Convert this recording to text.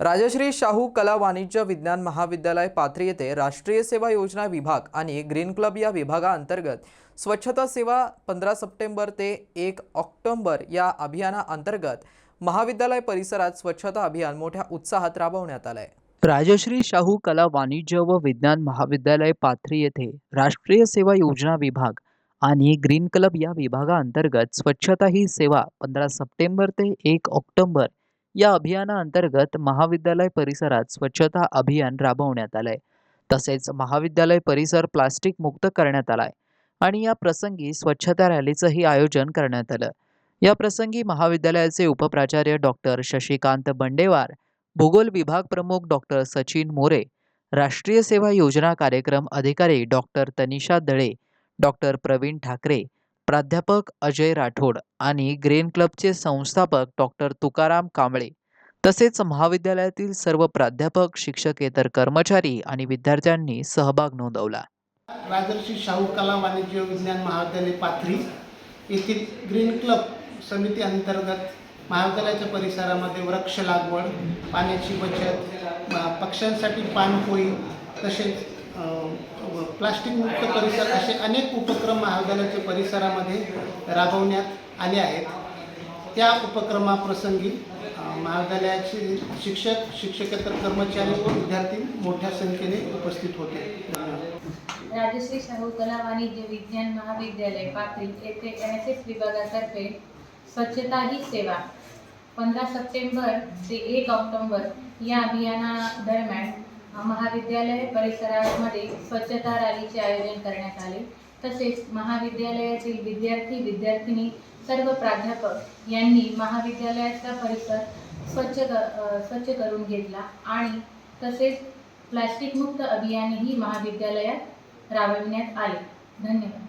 राजश्री शाहू कला वाणिज्य विज्ञान महाविद्यालय पाथरी येथे राष्ट्रीय सेवा योजना विभाग आणि ग्रीन क्लब या विभागाअंतर्गत स्वच्छता सेवा पंधरा सप्टेंबर ते एक ऑक्टोंबर या अभियानाअंतर्गत महाविद्यालय परिसरात स्वच्छता अभियान मोठ्या उत्साहात राबवण्यात आलं आहे राजश्री शाहू कला वाणिज्य व विज्ञान महाविद्यालय पाथरी येथे राष्ट्रीय सेवा योजना विभाग आणि ग्रीन क्लब या विभागाअंतर्गत स्वच्छता ही सेवा पंधरा सप्टेंबर ते एक ऑक्टोंबर या अभियानाअंतर्गत महाविद्यालय परिसरात स्वच्छता अभियान राबवण्यात आलंय. तसेच महाविद्यालय परिसर प्लास्टिक मुक्त करण्यात आलाय आणि या प्रसंगी स्वच्छता रॅलीचंही आयोजन करण्यात आलं. या प्रसंगी महाविद्यालयाचे उपप्राचार्य डॉक्टर शशिकांत बंडेवार भूगोल विभाग प्रमुख डॉक्टर सचिन मोरे राष्ट्रीय सेवा योजना कार्यक्रम अधिकारी डॉक्टर तनिषा दळे डॉक्टर प्रवीण ठाकरे प्राध्यापक अजय राठोड आणि ग्रेन क्लबचे संस्थापक डॉक्टर तुकाराम कांबळे तसेच महाविद्यालयातील सर्व प्राध्यापक शिक्षकेतर कर्मचारी आणि विद्यार्थ्यांनी सहभाग नोंदवला. राजर्षी शाहू कला वाणिज्य विज्ञान महाविद्यालय पाथरी येथील ग्रीन क्लब समिती अंतर्गत महाविद्यालयाच्या परिसरामध्ये वृक्ष लागवड पाण्याची बचत पक्ष्यांसाठी पाणपोई तसेच प्लास्टिकमुक्त प्लास्टिक मुक्त परिसर असे अनेक उपक्रम महाविद्यालयाच्या परिसरामध्ये राबवण्यात आले आहेत. त्या उपक्रमाप्रसंगी महाविद्यालयाचे शिक्षक शिक्षकेतर कर्मचारी व विद्यार्थी मोठ्या संख्येने उपस्थित होते. राजश्री शाहू कला वाणिज्य विज्ञान महाविद्यालय पाथरी येथे एन एस एस विभागातर्फे स्वच्छता ही सेवा पंधरा सप्टेंबर ते एक ऑक्टोबर या अभियानादरम्यान महाविद्यालय परिसरामध्ये स्वच्छता रॅलीचे आयोजन करण्यात आले. तसेच महाविद्यालयातील विद्यार्थी विद्यार्थिनी सर्व प्राध्यापक यांनी महाविद्यालयाचा परिसर स्वच्छ क स्वच्छ करून घेतला आणि तसेच प्लास्टिकमुक्त अभियानही महाविद्यालयात राबविण्यात आले. धन्यवाद.